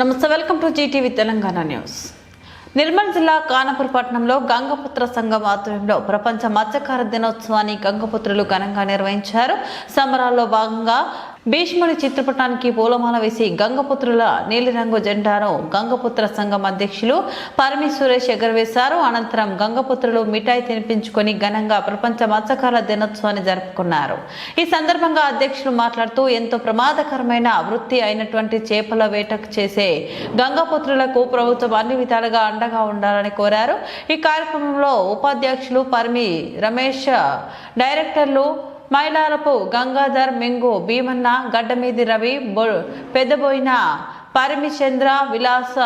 నమస్తే welcome to GTV Telangana news. Nirmal జిల్లా కానపూర్ పట్టణంలో గంగపుత్ర సంఘం ఆధ్వర్యంలో ప్రపంచ మత్స్యకార దినోత్సవాన్ని గంగపుత్రులు ఘనంగా నిర్వహించారు. సంబరాల్లో భాగంగా భీష్ముడి చిత్రపటానికి పూలమాల వేసి గంగపుత్రుల నీలిరంగు జెండాను గంగపుత్ర సంఘం అధ్యక్షులు పరమి సురేష్ ఎగరవేశారు. అనంతరం గంగపుత్రులు మిఠాయి తినిపించుకొని ఘనంగా ప్రపంచ మత్స్యకార దినోత్సవాన్ని జరుపుకున్నారు. ఈ సందర్భంగా అధ్యక్షులు మాట్లాడుతూ ఎంతో ప్రమాదకరమైన వృత్తి అయినటువంటి చేపల వేటకు చేసే గంగపుత్రులకు ప్రభుత్వం అన్ని విధాలుగా అండగా ఉండాలని కోరారు. ఈ కార్యక్రమంలో ఉపాధ్యక్షులు పర్మి రమేష్ డైరెక్టర్లు మైలారపు గంగాధర్ మెంగు భీమన్న గడ్డమీది రవి బొ- పెద్దబోయిన పరమిచంద్ర విలాస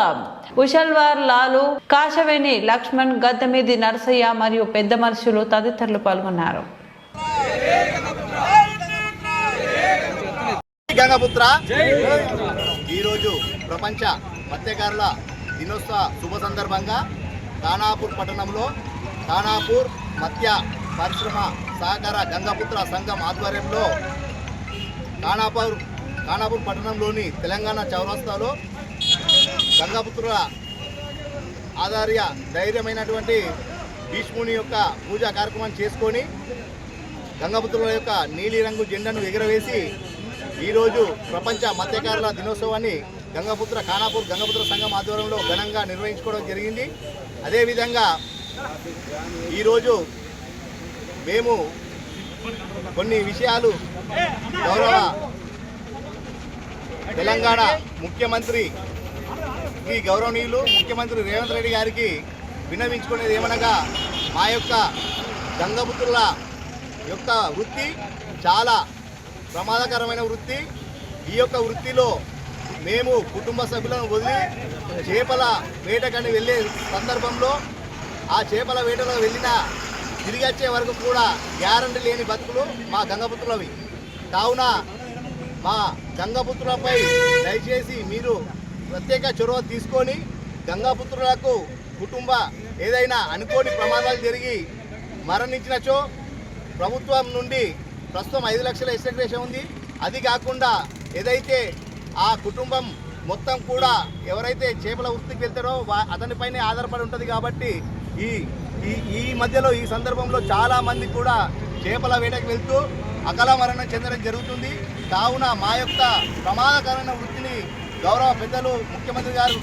ఉషల్వార్ లాలు కాశవేణి లక్ష్మణ్ గద్దమీది నరసయ్య మరియు పెద్ద మనుషులు తదితరులు పాల్గొన్నారు. గంగపుత్ర. ఈరోజు ప్రపంచ మత్స్యకారుల దినోత్సవ శుభ సందర్భంగా ఖానాపూర్ పట్టణంలో ఖానాపూర్ మత్స్య పరిశ్రమ సహకార గంగాపుత్ర సంఘం ఆధ్వర్యంలో కానాపూర్ కానాపూర్ పట్టణంలోని తెలంగాణ చౌరస్తాలో గంగాపుత్ర ఆధార్య ధైర్యమైనటువంటి భీష్ముని యొక్క పూజా కార్యక్రమం చేసుకొని గంగాపుత్రుల యొక్క నీలిరంగు జెండాను ఎగురవేసి ఈరోజు ప్రపంచ మత్స్యకారుల దినోత్సవాన్ని గంగపుత్ర ఖానాపూర్ గంగపుత్ర సంఘం ఆధ్వర్యంలో ఘనంగా నిర్వహించుకోవడం జరిగింది. అదేవిధంగా ఈరోజు మేము కొన్ని విషయాలు గౌరవ తెలంగాణ ముఖ్యమంత్రి ఈ గౌరవనీయులు ముఖ్యమంత్రి రేవంత్ రెడ్డి గారికి విన్నవించుకునేది ఏమనగా మా యొక్క గంగపుత్రుల యొక్క వృత్తి చాలా ప్రమాదకరమైన వృత్తి. ఈ యొక్క వృత్తిలో మేము కుటుంబ సభ్యులను వదిలి చేపల వేటకని వెళ్ళే సందర్భంలో ఆ చేపల వేటలో వెళ్ళిన తిరిగి వచ్చే వరకు కూడా గ్యారంటీ లేని బతుకులు మా గంగపుత్రులవి. కావున మా గంగపుత్రులపై దయచేసి మీరు ప్రత్యేక చొరవ తీసుకొని గంగాపుత్రులకు కుటుంబ ఏదైనా అనుకోని ప్రమాదాలు జరిగి మరణించినచో ప్రభుత్వం నుండి ప్రస్తుతం ఐదు లక్షల ఎస్టిగ్రేషన్ ఉంది. అది కాకుండా ఏదైతే ఆ కుటుంబం మొత్తం కూడా ఎవరైతే చేపల వృత్తికి వెళ్తారో వా- అతనిపైనే ఆధారపడి ఉంటుంది కాబట్టి ఈ ఈ ఈ మధ్యలో ఈ సందర్భంలో చాలా మంది కూడా చేపల వేటకు వెళ్తూ అకాల మరణం చెందడం జరుగుతుంది. కావున మా యొక్క ప్రమాదకరమైన వృత్తిని గౌరవ పెద్దలు ముఖ్యమంత్రి గారు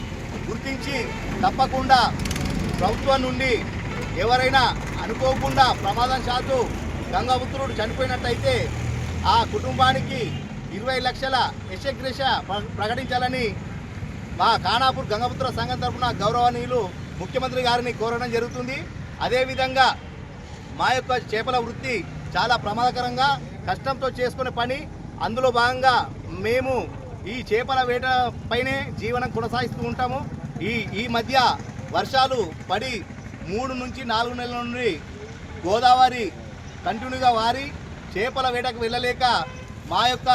గుర్తించి తప్పకుండా ప్రభుత్వం నుండి ఎవరైనా అనుకోకుండా ప్రమాదం శాతు గంగాపుత్రుడు చనిపోయినట్టయితే ఆ కుటుంబానికి ఇరవై లక్షల యశగ్రేష ప్రకటించాలని మా ఖానాపూర్ గంగపుత్ర సంఘం తరఫున గౌరవనీయులు ముఖ్యమంత్రి గారిని కోరడం జరుగుతుంది. అదేవిధంగా మా యొక్క చేపల వృత్తి చాలా ప్రమాదకరంగా కష్టంతో చేసుకునే పని. అందులో భాగంగా మేము ఈ చేపల వేట పైనే జీవనం కొనసాగిస్తూ ఉంటాము. ఈ ఈ మధ్య వర్షాలు పడి మూడు నుంచి నాలుగు నెలల నుండి గోదావరి కంటిన్యూగా వారి. చేపల వేటకు వెళ్ళలేక మా యొక్క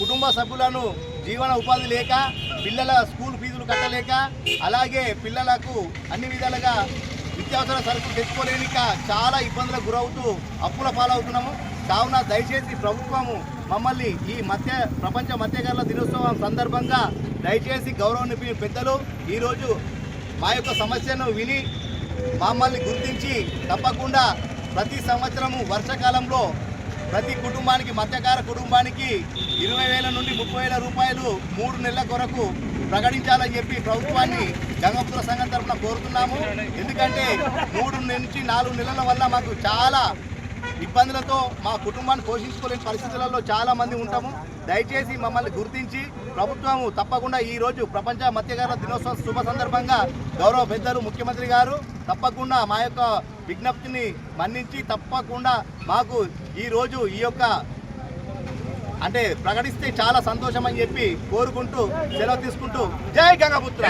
కుటుంబ సభ్యులను జీవన ఉపాధి లేక పిల్లల స్కూల్ ఫీజులు కట్టలేక అలాగే పిల్లలకు అన్ని విధాలుగా నిత్యావసర సరుకులు తెచ్చుకోలేనిక చాలా ఇబ్బందులకు గురవుతూ అప్పుల పాలవుతున్నాము. కావున దయచేసి ప్రభుత్వము మమ్మల్ని ఈ మధ్య ప్రపంచ మత్స్యకారుల దినోత్సవం సందర్భంగా దయచేసి గౌరవ పెద్దలు ఈరోజు మా యొక్క సమస్యను విని మమ్మల్ని గుర్తించి తప్పకుండా ప్రతి సంవత్సరము వర్షాకాలంలో ప్రతి కుటుంబానికి మత్స్యకార కుటుంబానికి ఇరవై వేల నుండి ముప్పై వేల రూపాయలు మూడు నెలల కొరకు ప్రకటించాలని చెప్పి ప్రభుత్వాన్ని గంగపుత్ర సంఘం తరఫున కోరుతున్నాము. ఎందుకంటే మూడు నుంచి నాలుగు నెలల వల్ల మాకు చాలా ఇబ్బందులతో మా కుటుంబాన్ని పోషించుకోలేని పరిస్థితులలో చాలా మంది ఉంటాము. దయచేసి మమ్మల్ని గుర్తించి ప్రభుత్వము తప్పకుండా ఈ రోజు ప్రపంచ మత్స్యకారుల దినోత్సవం శుభ సందర్భంగా గౌరవ పెద్దలు ముఖ్యమంత్రి గారు తప్పకుండా మా యొక్క విజ్ఞప్తిని మన్నించి తప్పకుండా మాకు ఈ రోజు ఈ యొక్క అంటే ప్రకటిస్తే చాలా సంతోషం అని చెప్పి కోరుకుంటూ సెలవు తీసుకుంటూ జై గంగపుత్ర.